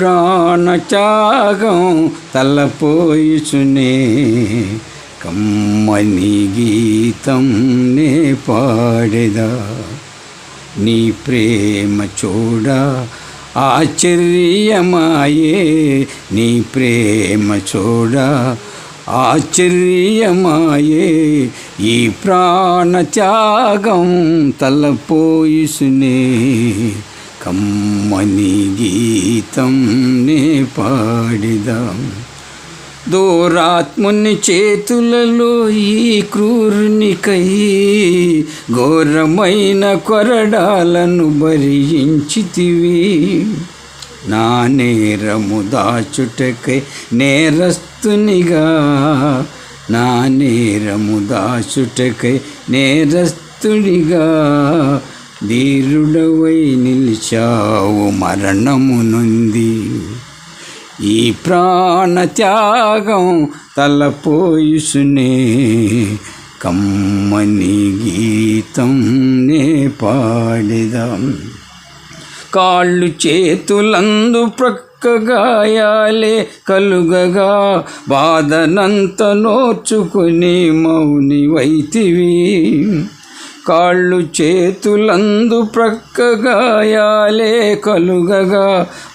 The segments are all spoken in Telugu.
ప్రాణత్యాగం తలపోయిచునే. కమ్మని గీతం నే పాడేదా. నీ ప్రేమ చూడ ఆశ్చర్యమాయే. నీ ప్రేమ చూడ ఆశ్చర్యమాయే. ఈ ప్రాణత్యాగం తలపోయిసునే కమ్మని గీతం నే పాడిదాం. దూరాత్ముని చేతులలో ఈ క్రూరునికై ఘోరమైన కొరడాలను భరించితివి. నా నేరము దాచుటకై నేరస్తునిగా నా నేరము దాచుటకై నేరస్తునిగా ధీరుడవై నిలిచావు మరణము నుంది ఈ ప్రాణ త్యాగం తలపోయుసునే కమ్మని గీతం నే పాడిదాం. కాళ్ళు చేతులందు ప్రక్కగాయాలే కలుగగా బాధనంత నోచుకుని మౌని వైతివి. కాళ్ళు చేతులందు ప్రక్కగాయాలే కలుగగా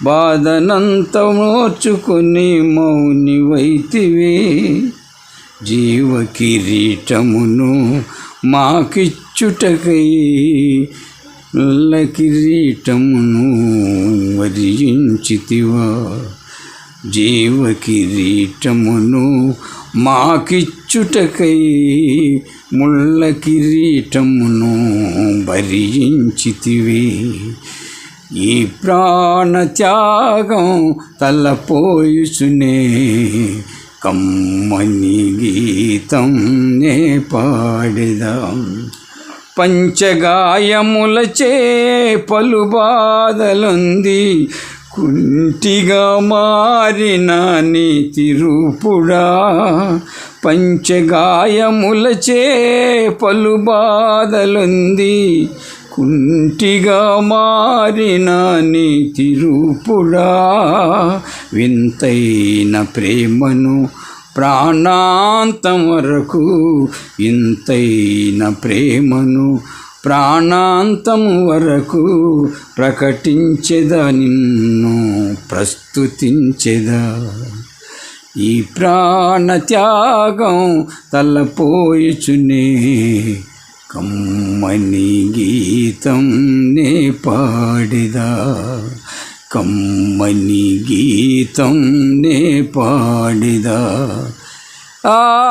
బాధనంత మోర్చుకుని మౌనివైతివే జీవ కిరీటమును మాకిచ్చుటకై నల్ల కిరీటమును వరించితివా జీవ కిరీటమును చుటకై ముళ్ళ కిరీటమును భరించితివి. ఈ ప్రాణ త్యాగం తలపోయుచునే కమ్మని గీతం నే పాడిదాం. పంచగాయములచే పలు బాధలుంది. కుంటిగా మారిన నీ తిరుపుడా. పంచగాయములచే పలు బాధలుంది కుంటిగా మారిన నీ తిరుపుడా వింతైన ప్రేమను ప్రాణాంతం వరకు ఇంతైన ప్రేమను ప్రాణాంతం వరకు ప్రకటించెదా నిన్ను ప్రస్తుతించెదా. ఈ ప్రాణ త్యాగం తలపోయుచునే. కమ్మని గీతం నే పాడిదా. కమ్మని గీతం నే పాడిదా. ఆ